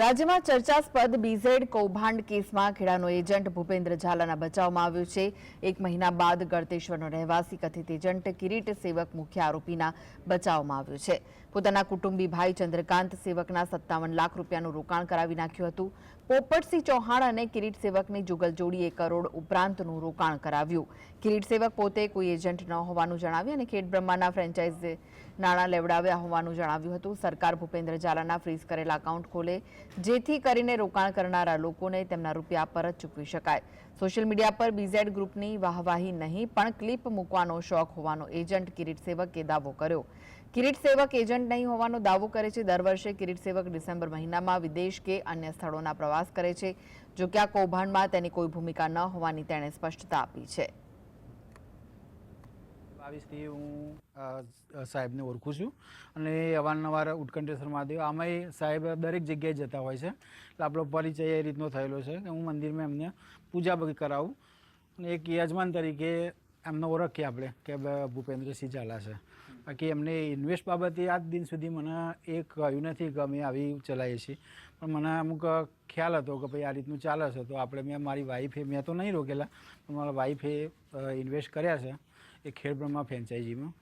રાજ્યમાં ચર્ચાસ્પદ બીઝેડ કૌભાંડ કેસમાં ખેડાનો એજન્ટ ભૂપેન્દ્ર ઝાલાના બચાવમાં આવ્યો છે. એક મહિના બાદ ગળતેશ્વરનો રહેવાસી કથિત એજન્ટ કિરીટ સેવક મુખ્ય આરોપીના બચાવમાં આવ્યો છે. પોતાના કુટુંબી ભાઈ ચંદ્રકાંત સેવકના સત્તાવન લાખ રૂપિયાનું રોકાણ કરાવી નાખ્યું હતું. પોપટસિંહ ચૌહાણ અને કિરીટ સેવકની જુગલજોડીએ કરોડ ઉપરાંતનું રોકાણ કરાવ્યું. કિરીટ સેવક પોતે કોઈ એજન્ટ ન હોવાનું જણાવ્યું અને ખેડ બ્રહ્માના ફ્રેન્ચાઇઝી નાણાં લેવડાવ્યા હોવાનું જણાવ્યું હતું. સરકાર ભૂપેન્દ્ર ઝાલાના ફ્રીઝ કરેલા એકાઉન્ટ ખોલે, જેથી કરીને રોકાણ કરનારા લોકોને તેમના રૂપિયા પરત ચૂકવી શકાય. સોશિયલ મીડિયા પર બીઝેડ ગ્રુપની વાહવાહી નહીં, પણ ક્લિપ મૂકવાનો શોખ હોવાનો એજન્ટ કિરીટ સેવકે દાવો કર્યો. કિરીટ સેવક એજન્ટ નહીં હોવાનો દાવો કરે છે. દર વર્ષે કિરીટ સેવક ડિસેમ્બર મહિનામાં વિદેશ કે અન્ય સ્થળોના પ્રવાસ કરે છે. જો કે આ કૌભાંડમાં તેની કોઈ ભૂમિકા ન હોવાની તેણે સ્પષ્ટતા આપી છે. બાવીસથી હું સાહેબને ઓળખું છું અને અવારનવાર ઉત્કંઠેશ્વર મહાદેવ. આમાંય સાહેબ દરેક જગ્યાએ જતા હોય છે. એટલે આપણો પરિચય એ રીતનો થયેલો છે કે હું મંદિરમાં એમને પૂજા કરાવું. અને એક યજમાન તરીકે એમને ઓળખીએ આપણે કે ભૂપેન્દ્રસિંહ ઝાલા છે. બાકી એમને ઇન્વેસ્ટ બાબતે આજ દિન સુધી મને એ કહ્યું નથી કે અમે આવી ચલાવીએ છીએ. પણ મને અમુક ખ્યાલ હતો કે ભાઈ આ રીતનું ચાલે છે. તો આપણે મેં મારી વાઈફે મેં તો નહીં રોકેલા, પણ મારા વાઈફે ઇન્વેસ્ટ કર્યા છે. એ ખેડબ્રહ્મા ફ્રેન્ચાઇઝીમાં